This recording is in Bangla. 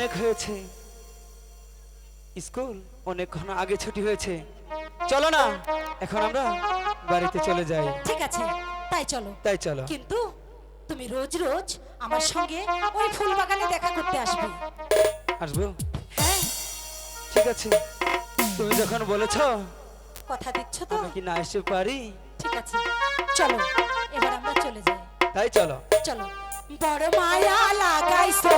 অনেক হয়েছে। স্কুল অনেকক্ষণ আগে ছুটি হয়েছে। চলো না এখন আমরা বাড়িতে চলে যাই। ঠিক আছে তাই চলো। তাই চলো। কিন্তু তুমি রোজ রোজ আমার সঙ্গে ওই ফুল বাগানে দেখা করতে আসবে। আসব? হ্যাঁ। ঠিক আছে। তুমি যখন বলেছ কথা দিচ্ছ তো? আমি কি না আসতে পারি? ঠিক আছে চলো এবার আমরা চলে যাই। তাই চলো। চলো। বড় মায়া লাগাইছো